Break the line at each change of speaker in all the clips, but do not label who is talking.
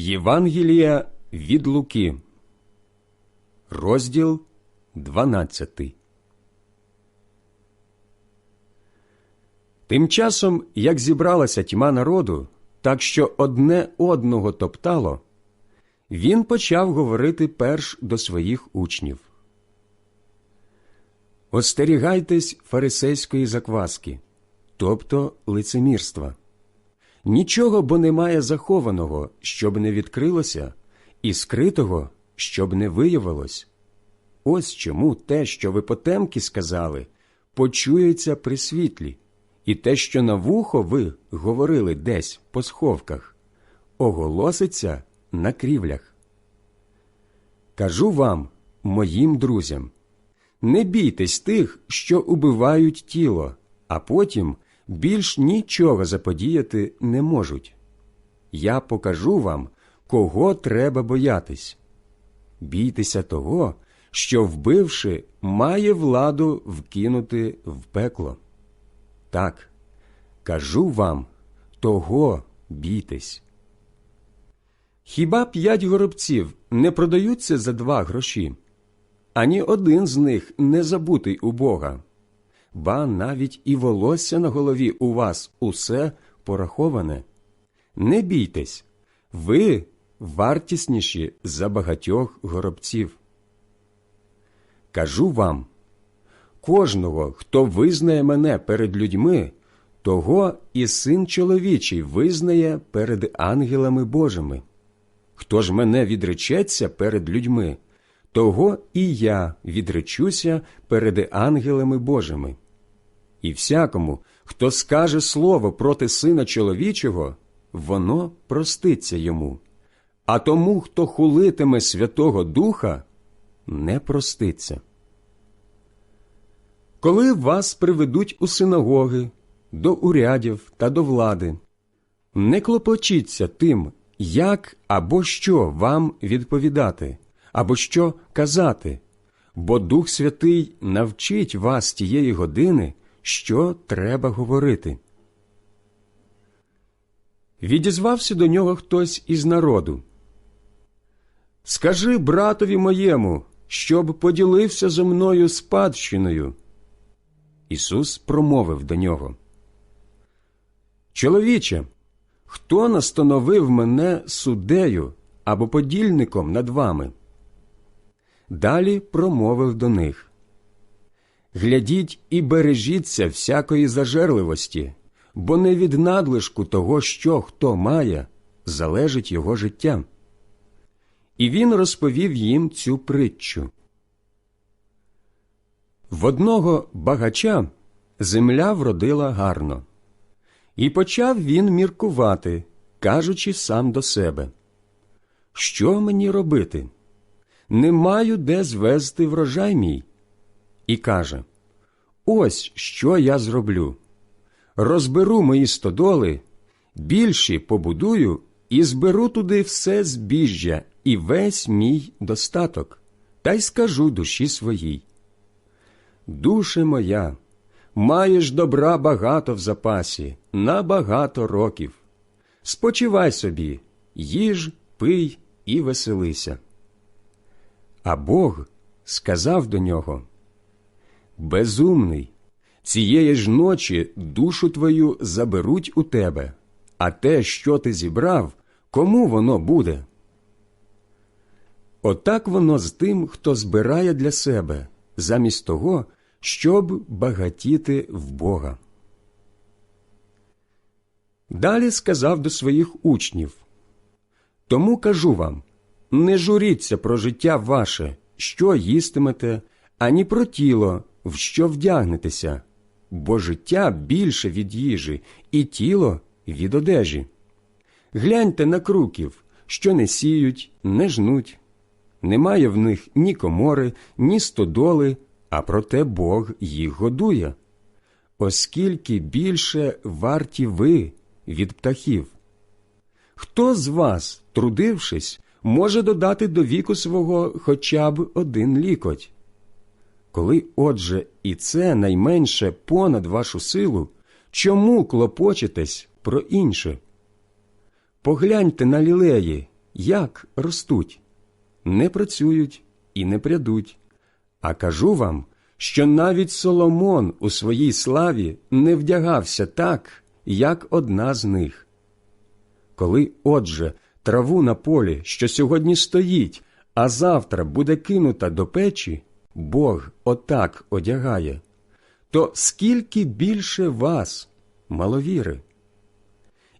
Євангелія від Луки, розділ 12. Тим часом, як зібралася тьма народу, так що одне одного топтало, він почав говорити перш до своїх учнів. Остерігайтесь фарисейської закваски, тобто лицемірства. Нічого бо немає захованого, щоб не відкрилося, і скритого, щоб не виявилось. Ось чому те, що ви потемки сказали, почується при світлі, і те, що на вухо ви говорили десь по сховках, оголоситься на крівлях. Кажу вам, моїм друзям, не бійтесь тих, що убивають тіло, а потім більш нічого заподіяти не можуть. Я покажу вам, кого треба боятись. Бійтеся того, що, вбивши, має владу вкинути в пекло. Так, кажу вам, того бійтесь. Хіба п'ять горобців не продаються за два гроші? Ані один з них не забутий у Бога ба навіть і волосся на голові у вас усе пораховане. Не бійтесь, ви вартісніші за багатьох горобців. Кажу вам кожного, хто визнає мене перед людьми, того і син чоловічий визнає перед ангелами Божими. Хто ж мене відречеться перед людьми, того і я відречуся перед ангелами Божими. І всякому, хто скаже слово проти сина чоловічого, воно проститься йому, а тому, хто хулитиме Святого Духа, не проститься. Коли вас приведуть у синагоги, до урядів та до влади, не клопочіться тим, як або що вам відповідати, або що казати, бо Дух Святий навчить вас тієї години, що треба говорити. Відізвався до нього хтось із народу. Скажи братові моєму, щоб поділився зо мною спадщиною. Ісус промовив до нього. Чоловіче, хто настановив мене суддею або подільником над вами? Далі промовив до них Глядіть і бережіться всякої зажерливості, бо не від надлишку того, що хто має, залежить його життя. І він розповів їм цю притчу. В одного багача земля вродила гарно, і почав він міркувати, кажучи сам до себе Що мені робити? Не маю де звезти врожай мій. І каже Ось що я зроблю. Розберу мої стодоли, більші побудую і зберу туди все збіжжя і весь мій достаток, та й скажу душі своїй. Душе моя, маєш добра багато в запасі, на багато років. Спочивай собі, їж, пий і веселися. А Бог сказав до нього Безумний, цієї ж ночі душу твою заберуть у тебе, а те, що ти зібрав, кому воно буде? Отак воно з тим, хто збирає для себе, замість того, щоб багатіти в Бога. Далі сказав до своїх учнів Тому кажу вам не журіться про життя ваше, що їстимете, ані про тіло, в що вдягнетеся, бо життя більше від їжі, і тіло від одежі. Гляньте на круків, що не сіють, не жнуть. Немає в них ні комори, ні стодоли, а проте Бог їх годує. Оскільки більше варті ви від птахів. Хто з вас, трудившись, може додати до віку свого хоча б один лікоть? Коли, отже, і це найменше понад вашу силу, чому клопочетесь про інше? Погляньте на лілеї, як ростуть, не працюють і не прядуть. А кажу вам, що навіть Соломон у своїй славі не вдягався так, як одна з них. Коли, отже, траву на полі, що сьогодні стоїть, а завтра буде кинута до печі, Бог отак одягає, то скільки більше вас, маловіри?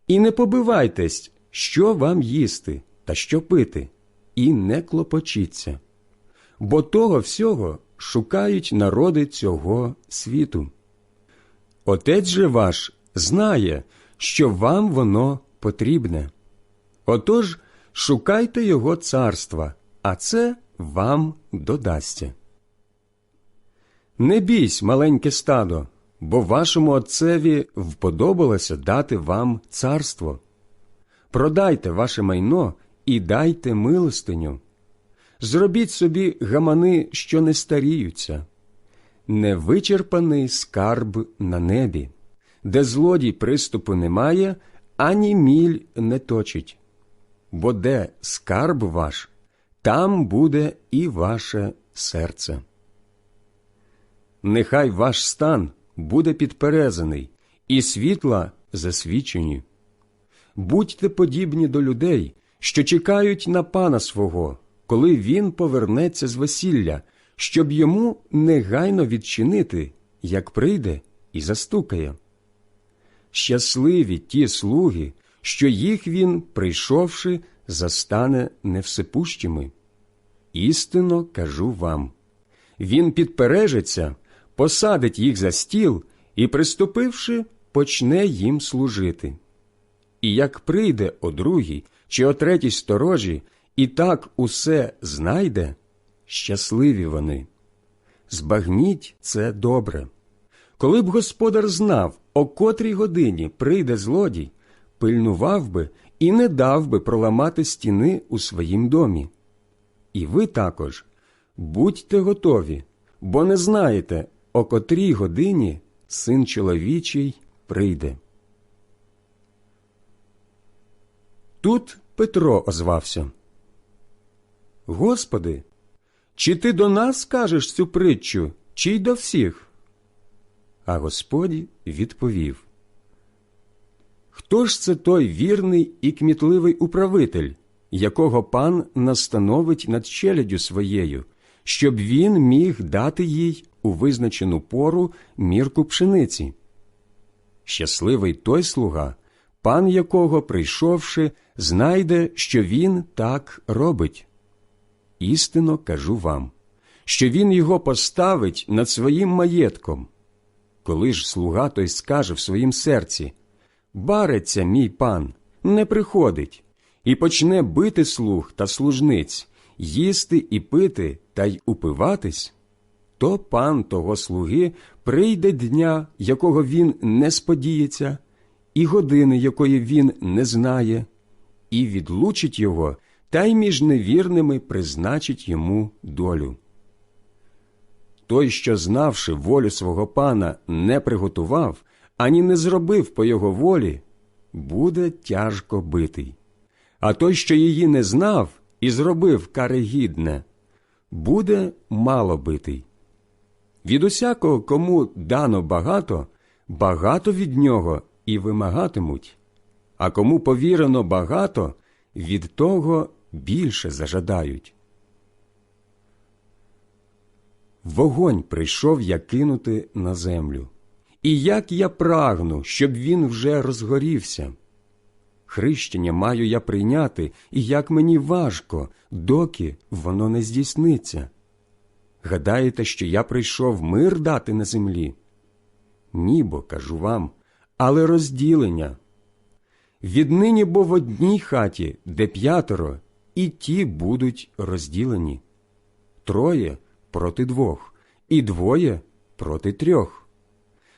І не побивайтесь, що вам їсти та що пити, і не клопочіться, бо того всього шукають народи цього світу. Отець же ваш знає, що вам воно потрібне. Отож шукайте його царства, а це вам додасться. Не бійсь, маленьке стадо, бо вашому отцеві вподобалося дати вам царство. Продайте ваше майно і дайте милостиню. Зробіть собі гамани, що не старіються, невичерпаний скарб на небі, де злодій приступу немає, ані міль не точить. Бо де скарб ваш, там буде і ваше серце. Нехай ваш стан буде підперезаний, і світла засвічені. Будьте подібні до людей, що чекають на пана свого, коли він повернеться з весілля, щоб йому негайно відчинити, як прийде і застукає. Щасливі ті слуги, що їх він, прийшовши, застане невсипущими. Істинно кажу вам він підпережеться, посадить їх за стіл і, приступивши, почне їм служити. І як прийде о другій чи о третій сторожі, і так усе знайде, щасливі вони. Збагніть це добре. Коли б господар знав, о котрій годині прийде злодій, пильнував би і не дав би проламати стіни у своїм домі. І ви також будьте готові, бо не знаєте, о котрій годині син чоловічий прийде. Тут Петро озвався. Господи, чи ти до нас кажеш цю притчу, чи й до всіх? А Господь відповів Хто ж це той вірний і кмітливий управитель, якого пан настановить над челядю своєю, щоб він міг дати їй у визначену пору мірку пшениці? Щасливий той слуга, пан якого, прийшовши, знайде, що він так робить. Істинно кажу вам, що він його поставить над своїм маєтком. Коли ж слуга той скаже в своїм серці Бариться мій пан, не приходить, і почне бити слуг та служниць, їсти і пити та й упиватись, то пан того слуги прийде дня, якого він не сподіється, і години, якої він не знає, і відлучить його, та й між невірними призначить йому долю. Той, що, знавши волю свого пана, не приготував, ані не зробив по його волі, буде тяжко битий. А той, що її не знав і зробив карегідне, буде мало битий. Від усякого, кому дано багато, багато від нього і вимагатимуть, а кому повірено багато, від того більше зажадають. Вогонь прийшов я кинути на землю. І як я прагну, щоб він вже розгорівся. Хрещення маю я прийняти, і як мені важко, доки воно не здійсниться. Гадаєте, що я прийшов мир дати на землі? Нібо, кажу вам, але розділення. Віднині бо в одній хаті, де п'ятеро, і ті будуть розділені троє проти двох, і двоє проти трьох.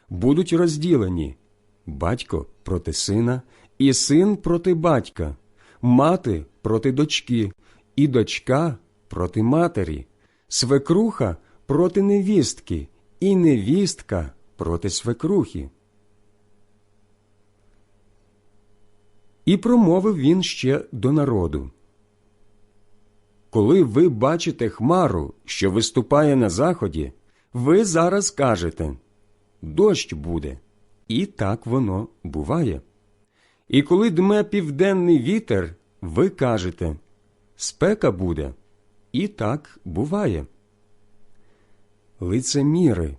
Будуть розділені батько проти сина, і син проти батька, мати проти дочки, і дочка проти матері, свекруха проти невістки, і невістка проти свекрухи. І промовив він ще до народу коли ви бачите хмару, що виступає на заході, ви зараз кажете дощ буде, і так воно буває. І коли дме південний вітер, ви кажете спека буде, і так буває. Лицеміри,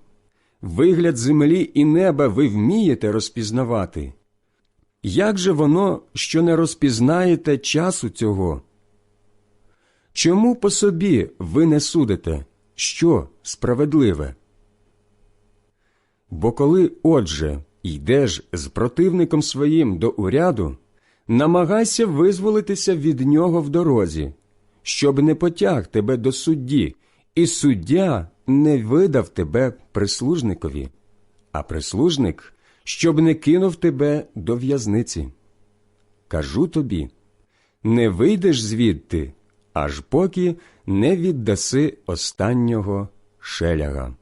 вигляд землі і неба ви вмієте розпізнавати. Як же воно, що не розпізнаєте часу цього? Чому по собі ви не судите, що справедливе? Бо коли, отже, йдеш з противником своїм до уряду, намагайся визволитися від нього в дорозі, щоб не потяг тебе до судді, і суддя не видав тебе прислужникові, а прислужник, щоб не кинув тебе до в'язниці. Кажу тобі не вийдеш звідти, аж поки не віддаси останнього шеляга.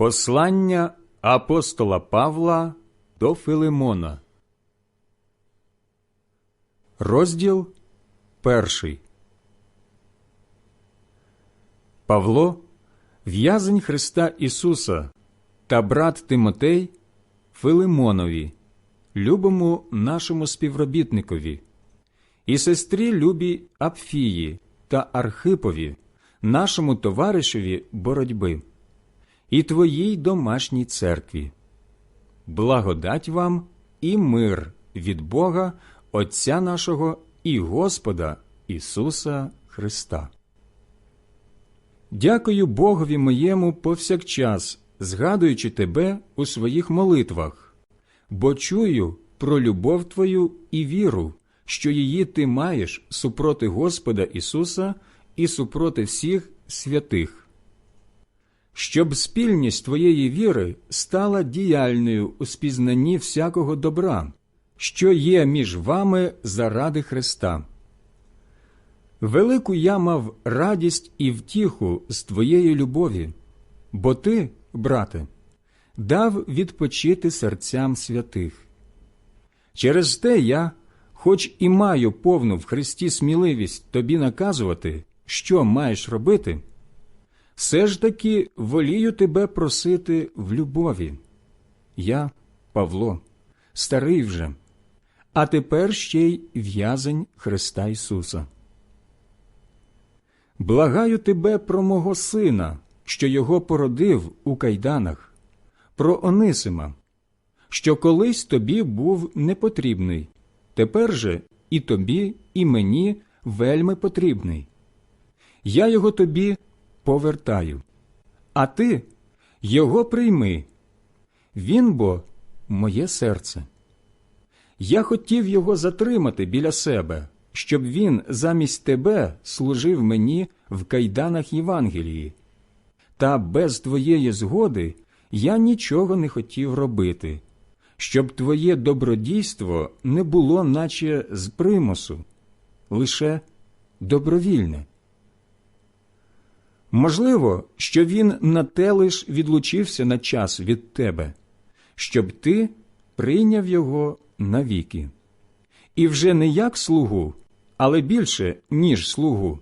Послання апостола Павла до Филимона. Розділ перший. Павло, в'язень Христа Ісуса та брат Тимотей Филимонові, любому нашому співробітникові, і сестрі любі Апфії та Архипові, нашому товаришеві боротьби і твоїй домашній церкві. Благодать вам і мир від Бога, Отця нашого і Господа Ісуса Христа. Дякую Богові моєму повсякчас, згадуючи тебе у своїх молитвах, бо чую про любов твою і віру, що її ти маєш супроти Господа Ісуса і супроти всіх святих щоб спільність твоєї віри стала діяльною у спізнанні всякого добра, що є між вами заради Христа. Велику я мав радість і втіху з твоєї любові, бо ти, брате, дав відпочити серцям святих. Через те я, хоч і маю повну в Христі сміливість тобі наказувати, що маєш робити все ж таки волію тебе просити в любові. Я, Павло, старий вже, а тепер ще й в'язень Христа Ісуса. Благаю тебе про мого сина, що його породив у кайданах, про Онисима, що колись тобі був непотрібний, тепер же і тобі, і мені вельми потрібний. Я його тобі повертаю. А ти його прийми. Він бо моє серце. Я хотів його затримати біля себе, щоб він замість тебе служив мені в кайданах Євангелії. Та без твоєї згоди я нічого не хотів робити, щоб твоє добродійство не було, наче з примусу, лише добровільне. Можливо, що він на те лиш відлучився на час від тебе, щоб ти прийняв його навіки. І вже не як слугу, але більше, ніж слугу,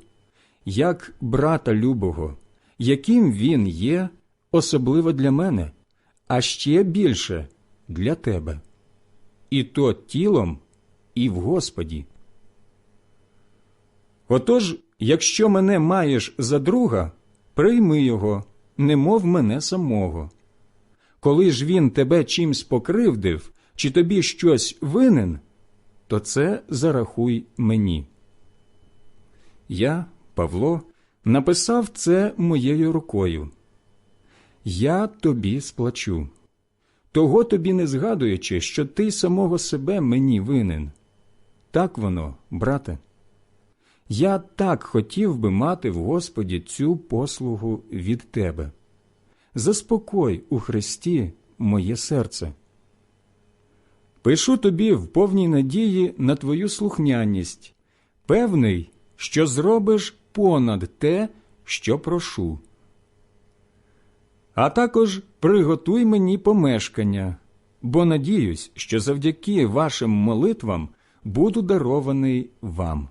як брата любого, яким він є, особливо для мене, а ще більше для тебе, і то тілом, і в Господі. Отож, якщо мене маєш за друга, прийми його, немов мене самого. Коли ж він тебе чимсь покривдив, чи тобі щось винен, то це зарахуй мені. Я, Павло, написав це моєю рукою. Я тобі сплачу, того тобі не згадуючи, що ти самого себе мені винен. Так воно, брате. Я так хотів би мати в Господі цю послугу від тебе. Заспокой у Христі моє серце. Пишу тобі в повній надії на твою слухняність, певний, що зробиш понад те, що прошу. А також приготуй мені помешкання, бо надіюсь, що завдяки вашим молитвам буду дарований вам.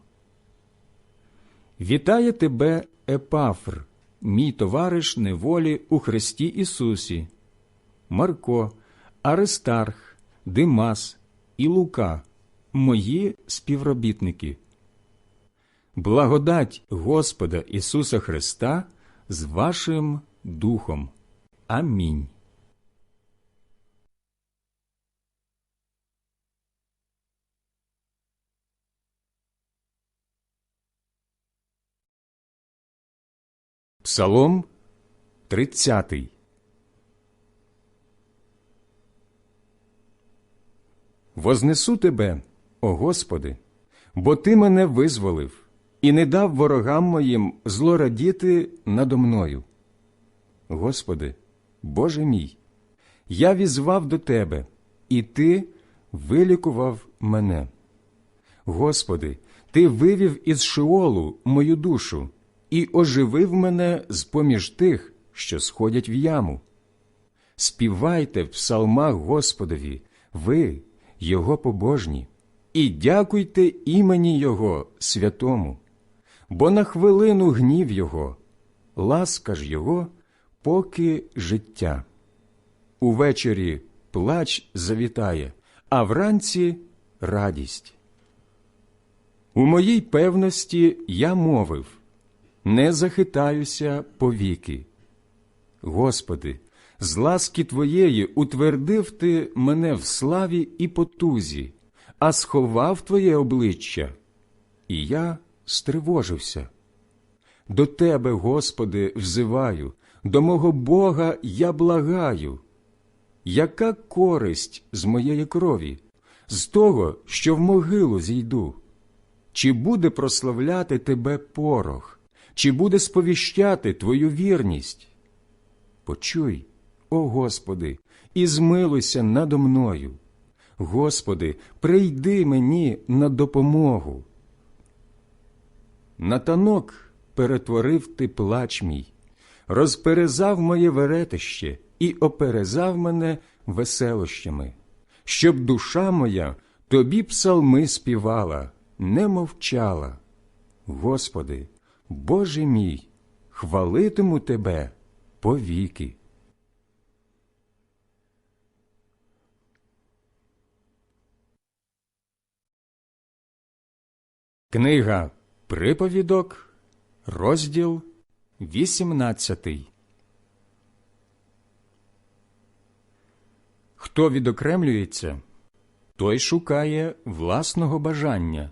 Вітає тебе, Епафр, мій товариш неволі у Христі Ісусі, Марко, Аристарх, Димас і Лука, мої співробітники. Благодать Господа Ісуса Христа з вашим Духом. Амінь. Псалом 30 Вознесу тебе, о Господи, бо Ти мене визволив і не дав ворогам моїм злорадіти надо мною. Господи, Боже мій, я візвав до Тебе, і Ти вилікував мене. Господи, Ти вивів із Шиолу мою душу і оживив мене з поміж тих, що сходять в яму. Співайте в псалмах Господові, ви, Його побожні, і дякуйте імені Його святому, бо на хвилину гнів Його, ласка ж Його, поки життя. Увечері плач завітає, а вранці радість. У моїй певності я мовив не захитаюся повіки. Господи, з ласки Твоєї утвердив Ти мене в славі і потузі, а сховав Твоє обличчя, і я стривожився. До Тебе, Господи, взиваю, до мого Бога я благаю. Яка користь з моєї крові, з того, що в могилу зійду? Чи буде прославляти Тебе порох? Чи буде сповіщати Твою вірність? Почуй, о Господи, і змилуйся надо мною. Господи, прийди мені на допомогу. На танок перетворив ти плач мій, розперезав моє веретище і оперезав мене веселощами, щоб душа моя тобі псалми співала, не мовчала. Господи, Боже мій, хвалитиму Тебе повіки. Книга Приповідок, розділ 18 Хто відокремлюється, той шукає власного бажання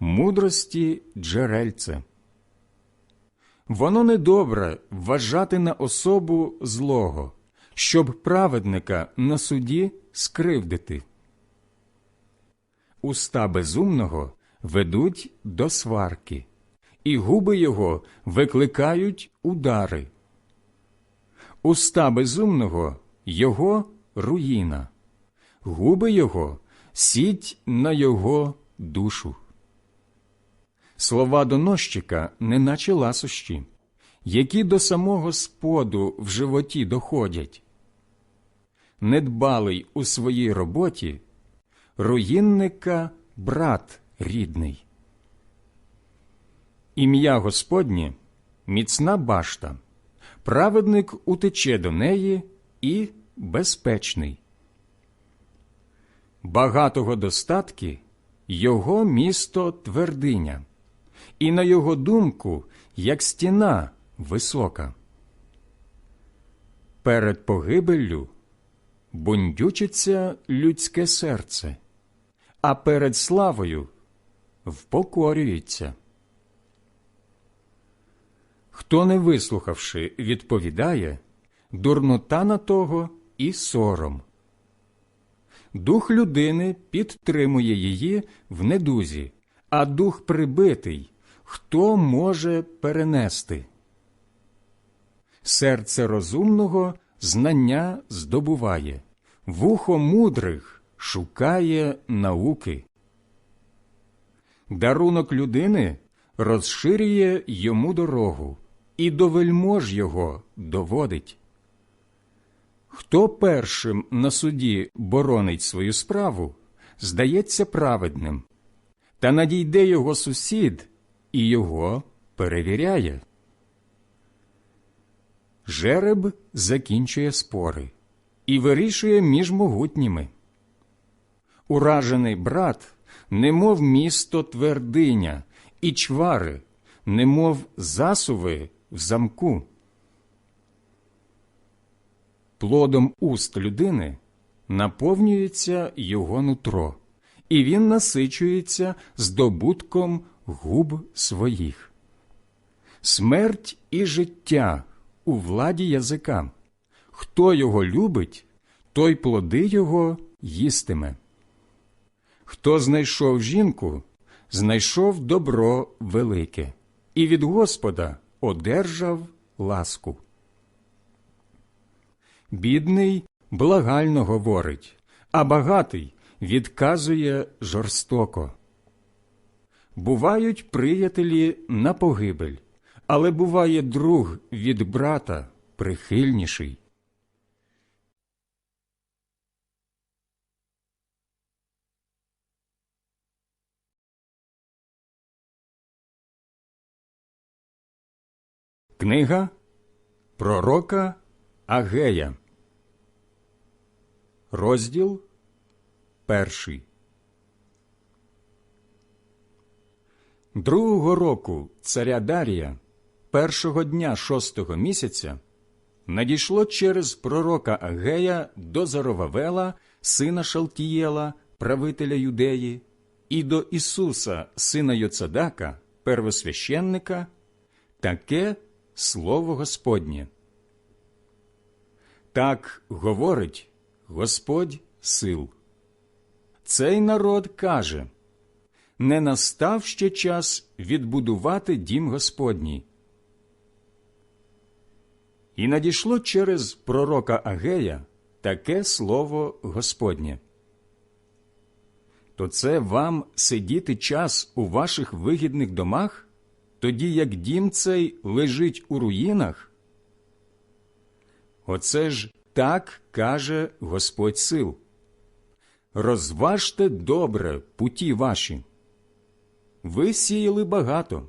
мудрості джерельце. Воно недобре вважати на особу злого, щоб праведника на суді скривдити. Уста безумного ведуть до сварки, і губи його викликають удари. Уста безумного його руїна, губи його сіть на його душу. Слова доносчика, неначе ласощі, які до самого споду в животі доходять. Недбалий у своїй роботі, руїнника брат рідний. Ім'я Господнє міцна башта, праведник утече до неї і безпечний. Багатого достатки його місто твердиня і на його думку, як стіна висока. Перед погибеллю бундючиться людське серце, а перед славою впокорюється. Хто, не вислухавши, відповідає, дурнота на того і сором. Дух людини підтримує її в недузі, а дух прибитий хто може перенести? Серце розумного знання здобуває, вухо мудрих шукає науки. Дарунок людини розширює йому дорогу і до вельмож його доводить. Хто першим на суді боронить свою справу, здається праведним, та надійде його сусід і його перевіряє. Жереб закінчує спори і вирішує між могутніми. Уражений брат, немов місто твердиня, і чвари, немов засуви в замку. Плодом уст людини наповнюється його нутро, і він насичується здобутком губ своїх. Смерть і життя у владі язика. Хто його любить, той плоди його їстиме. Хто знайшов жінку, знайшов добро велике, і від Господа одержав ласку. Бідний благально говорить, а багатий відказує жорстоко. Бувають приятелі на погибель, але буває друг від брата прихильніший. Книга Пророка Агея, розділ перший. Другого року царя Дарія, першого дня шостого місяця, надійшло через пророка Агея до Заровавела, сина Шалтієла, правителя Юдеї, і до Ісуса, сина Йоцадака, первосвященника, таке слово Господнє. Так говорить Господь сил. Цей народ каже не настав ще час відбудувати дім Господній. І надійшло через пророка Агея таке слово Господнє. То це вам сидіти час у ваших вигідних домах, тоді як дім цей лежить у руїнах? Оце ж так каже Господь сил. Розважте добре путі ваші. Ви сіяли багато,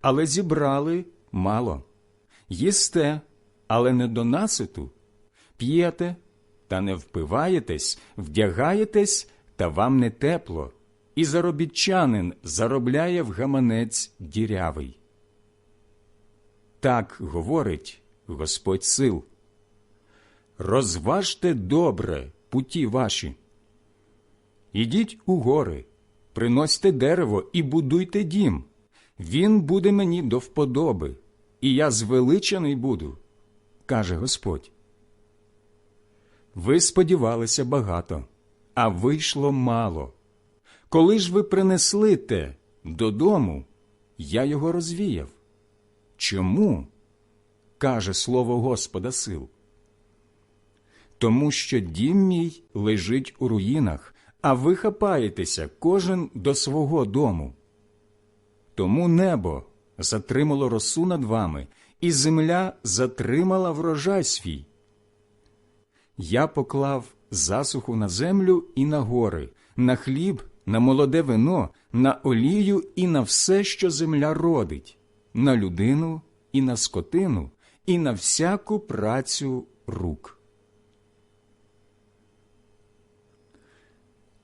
але зібрали мало. Їсте, але не до наситу, п'єте, та не впиваєтесь, вдягаєтесь, та вам не тепло, і заробітчанин заробляє в гаманець дірявий. Так говорить Господь сил. Розважте добре путі ваші. Ідіть у гори, приносьте дерево і будуйте дім. Він буде мені до вподоби, і я звеличений буду, каже Господь. Ви сподівалися багато, а вийшло мало. Коли ж ви принесли те додому, я його розвіяв. Чому? каже слово Господа сил. Тому що дім мій лежить у руїнах, а ви хапаєтеся кожен до свого дому. Тому небо затримало росу над вами, і земля затримала врожай свій. Я поклав засуху на землю і на гори, на хліб, на молоде вино, на олію і на все, що земля родить, на людину і на скотину, і на всяку працю рук.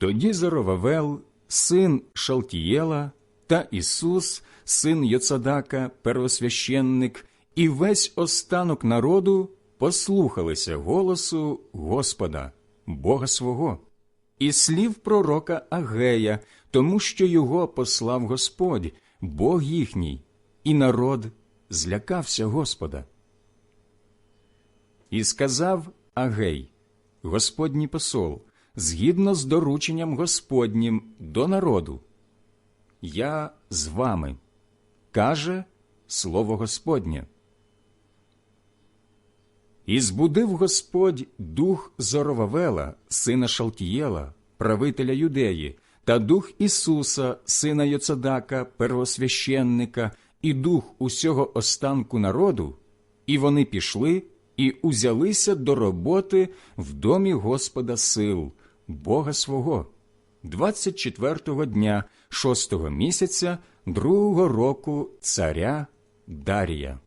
Тоді Зоровавел, син Шалтієла, та Ісус, син Йоцадака, первосвященник, і весь останок народу послухалися голосу Господа, Бога свого, і слів пророка Агея, тому що його послав Господь, Бог їхній, і народ злякався Господа. І сказав Агей, Господній посол, згідно з дорученням Господнім до народу. Я з вами, каже слово Господнє. І збудив Господь дух Зоровавела, сина Шалтієла, правителя Юдеї, та дух Ісуса, сина Йоцадака, первосвященника, і дух усього останку народу, і вони пішли і узялися до роботи в домі Господа сил, Бога свого, 24-го дня, шостого місяця, другого року царя Дарія.